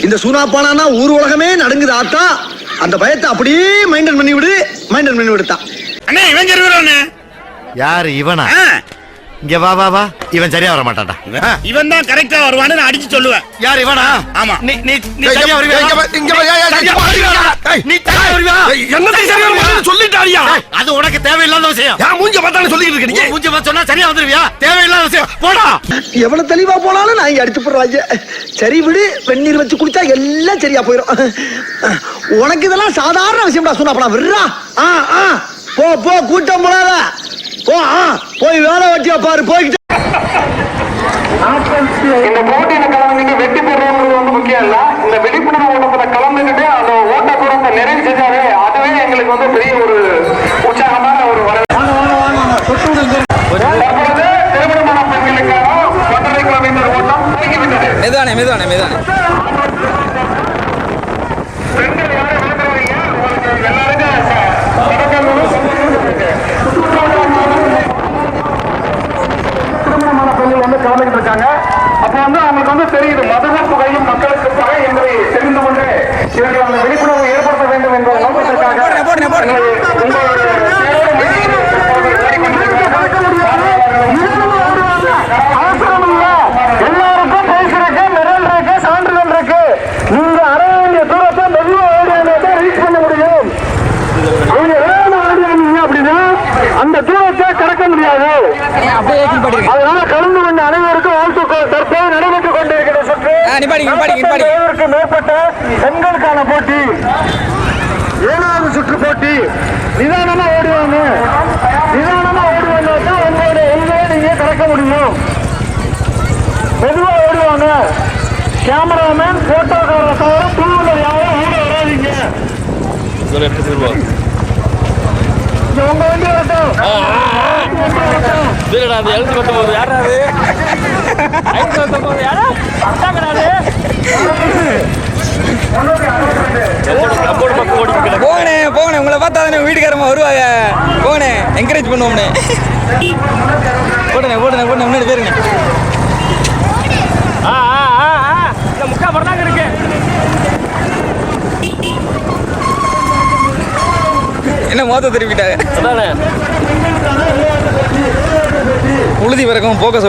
இந்த சூனாப்பானா ஊர் உலகமே நடுங்குது ஆத்தா. அந்த பயத்தை அப்படியே மைண்டன் பண்ணி விடு மைண்டன் பண்ணி விடுத்தான் அண்ணே இவன் இருக்கிறானே யாரு இவனா? இங்க வா வா வா. இவன் சரியா வர மாட்டான்டா. இவன் தான் கரெக்டா வருவான்னு நான் அடிச்சு சொல்லுவேன். யார் இவனா? ஆமா. நீ நீ சரியா இங்க வருவியா வா, இங்க வா, நீ சரியா வருவியா? என்னத்தை சரியா அது உனக்கு தேவையில்லாத விஷயம். ஏன் மூஞ்ச பார்த்தாலும் சொல்லிட்டு இருக்க நீ? உன் மூஞ்சி பார்த்து சொன்னா சரியா வந்துருவியா? தேவையில்லாத விஷயம். போடா. எவ்வளவு தெளிவா போனாலும் நான் இங்க அடிச்சு போடுறாங்க சரி விடு வெந்நீர் வச்சு குடிச்சா எல்லாம் சரியா போயிடும் உனக்கு இதெல்லாம் சாதாரண விஷயம்டா சூனாப்பனா விடுறா. ஆ ஆ. போ போ கூட்டம் போடாத. போ ஆ. போய் வேலை வெட்டியா பாரு போய்கிட்டு திருமணமான பெண்கள் வந்து கலந்துக்கிட்டு இருக்காங்க அப்ப வந்து அவங்களுக்கு வந்து தெரியுது மதுவும் மேற்பட்ட பெண்களுக்கான போட்டி. ஏழாவது சுற்று போட்டி. நிதானமா ஓடுவாங்க. நிதானமா ஓடுவாங்க தான் உங்களுடைய எல்லையை நீங்க கடக்க முடியும். மெதுவா ஓடுவாங்க. கேமராமேன் போட்டோக்காரரை தவிர டூ வீலர் யாரும் ஓட வராதீங்க உங்க வண்டி வரட்டும். போகணே போகணே உங்களை பார்த்தா தானே வீட்டுக்காரமா வருவாங்க. போகணே என்கரேஜ் பண்ணுவோம்னே போடுங்க போடுங்க போடுங்க முன்னாடி பேருங்க என்ன மோத்த திருப்பிட்டாங்க? உழுதி பிறக்கும் போக்கஸ்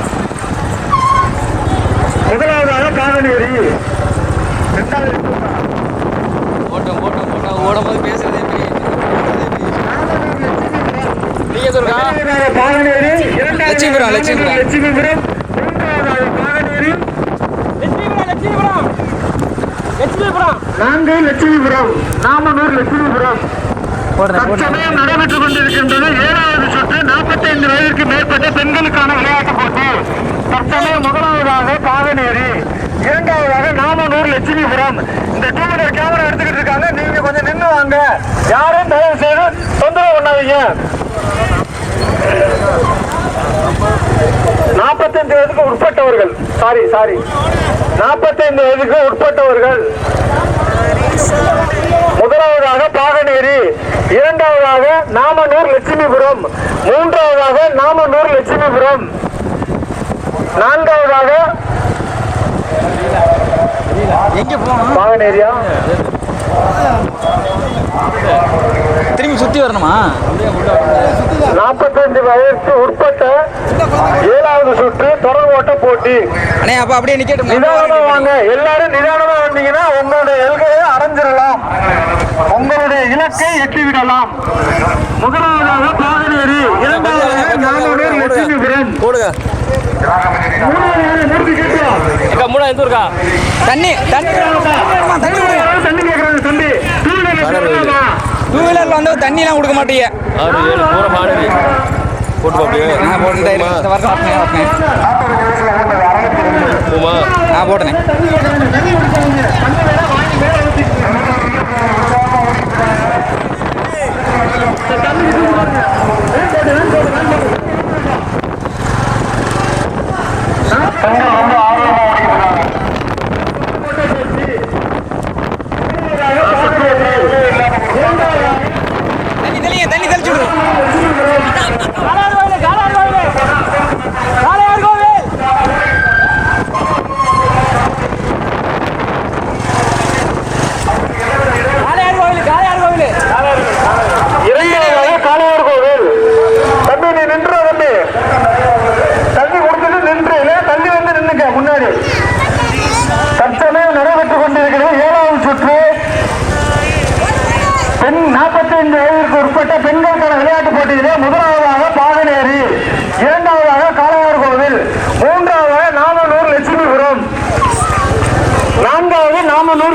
லட்சுமிபுரம், நான்கு லட்சுமிபுரம் நாமனூர் லட்சுமிபுரம் தற்சமயம் நடைபெற்றுக் கொண்டிருக்கின்றது ஏழாவது சுற்று நாற்பத்தி ஐந்து வயதிற்கு மேற்பட்ட பெண்களுக்கான விளையாட்டுப் போட்டி. தற்சமயம் முதலாவதாக காவநேரி இரண்டாவதாக நாமனூர் லட்சுமிபுரம். இந்த டூ வீலர் கேமரா எடுத்துக்கிட்டு இருக்காங்க. நீங்க கொஞ்சம் நின்று வாங்க. யாரும் தயவு செய்து தொந்தரவு பண்ணாதீங்க. நாற்பத்தைந்து வயதுக்கு உட்பட்டவர்கள். சாரி சாரி நாற்பத்தைந்து வயதுக்கு உட்பட்டவர்கள். முதலாவதாக பாகனேரி இரண்டாவதாக நாமனூர் லட்சுமிபுரம் மூன்றாவதாக நாமனூர் லட்சுமிபுரம் நான்காவதாக பாகனேரியா. திரும்பி சுத்தி வரணுமா? நாற்பத்தைந்து வயதுக்கு உட்பட்ட ஏழாவது சுற்று தொடர் அண்ணே அப்ப அப்படியே நிக்கட்டும் நிதானமா வாங்க. எல்லாரும் நிதானமா வந்தீங்கன்னா உங்களுடைய எல்கையை அடைஞ்சிடலாம். உங்களுடைய இலக்கை எட்டிவிடலாம். முதலாவதாக பாகனேரி இரண்டாவதாக நானூறு லட்சுமிபுரம் போடுங்க. தண்ணி தண்ணி? தண்ணி கேட்கறாங்க தம்பி. டூ வீலர்ல வந்து தண்ணிலாம் கொடுக்க மாட்டீங்க. போட்டு பாப்பியா நான் போட்டு இந்த வாரம் ஆப்னே ஆப்னே போமா நான் போட்டனே. ஆ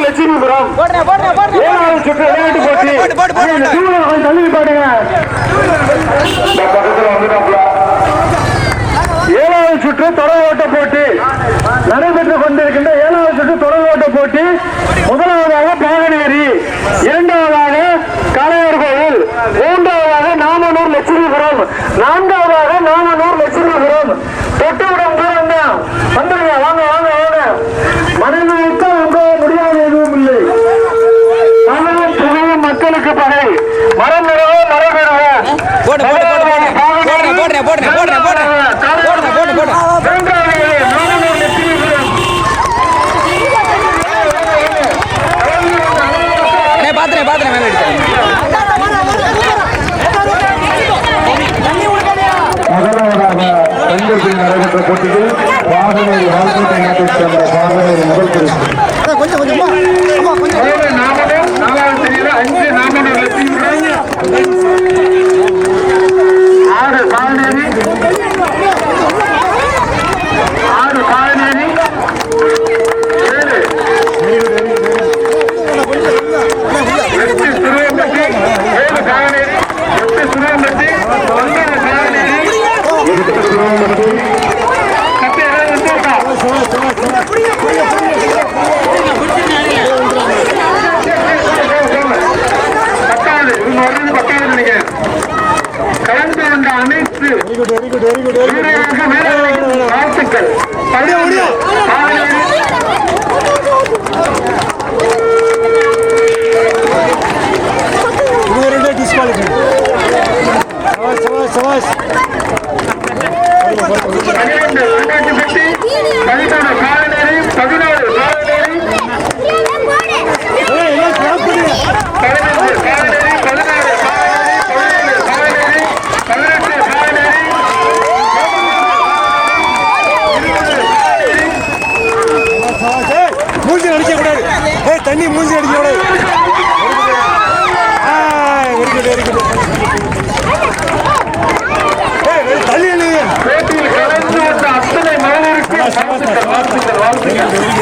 லட்சுமிபுரம் சுற்று விளையாட்டு போட்டி. சுற்று தொடர் ஓட்ட போட்டி. நடைபெற்றுக் கொண்டிருக்கின்ற ஏழாவது சுற்று இரண்டாவதாக காளையார் நாமனூர் லட்சுமிபுரம் நான்காவதாக நாமனூர் லட்சுமிபுரம் தொட்டுவிடும் தூரம் தான். ఆరు కాలనేవి ఆరు కాలనేవి ఏడు. కాలనేవి ఎట్టి Surender Reddy very good very good very good very good வாழ்த்துக்கள் அப்படியே முடியும் சவாஸ் சவாஸ் சவாஸ் அடிக்கக்கூடாது. ஏ தண்ணி மூஞ்சி அடிக்கக்கூடாது. வெரி குட் வெரி குட் தள்ளி எழுது வாழ்த்துக்கள் வாழ்த்துக்கள் வாழ்த்துக்கள்.